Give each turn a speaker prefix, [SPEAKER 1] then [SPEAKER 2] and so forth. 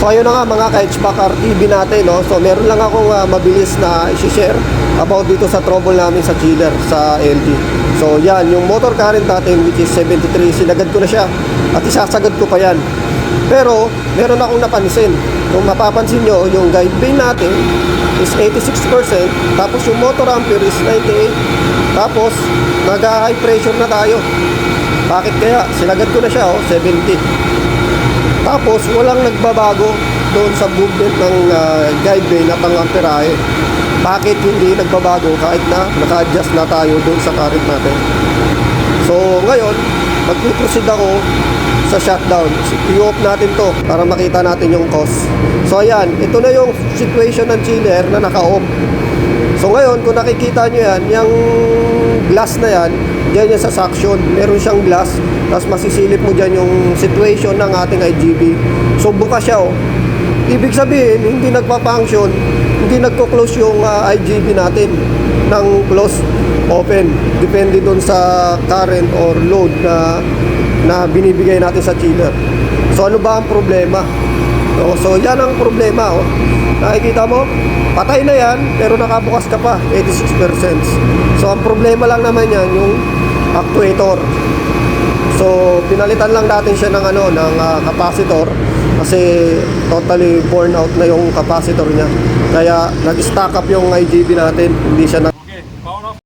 [SPEAKER 1] So ayun na nga mga ka-HVAC RTV natin, no? So meron lang akong ah, mabilis na i-share about dito sa trouble namin sa chiller sa LG. So yan, yung motor current natin which is 73, sinagad ko na siya at isasagad ko pa yan. Pero meron akong napansin. Kung mapapansin nyo, yung guide bay natin is 86%, tapos yung motor ampere is 98, tapos nag-high pressure na tayo. Bakit kaya? Sinagad ko na siya, oh, 70. Tapos walang nagbabago doon sa movement ng ah, guide bay na pang-amperahe. Bakit hindi nagbabago kahit na naka-adjust na tayo doon sa current natin? So ngayon, mag-proceed ako sa shutdown. I-off natin to para makita natin yung cause. So ayan, ito na yung situation ng chiller na naka-off. So ngayon, kung nakikita nyo yan, yung glass na yan, dyan yan sa suction. Meron siyang glass, tapos masisilip mo dyan yung situation ng ating IGB. So bukas siya oh. Ibig sabihin, hindi nagpa-function, hindi nagko-close yung ah, IGB natin ng close open. Depende dun sa current or load na na binibigay natin sa chiller. So ano ba ang problema? No, so yan ang problema oh. Nakikita mo? Patay na yan pero nakabukas ka pa 86%. So ang problema lang naman yan yung actuator. So pinalitan lang natin siya ng ano ng ah, capacitor kasi totally worn out na yung capacitor niya. Kaya nag-stack up yung IGB natin, hindi siya na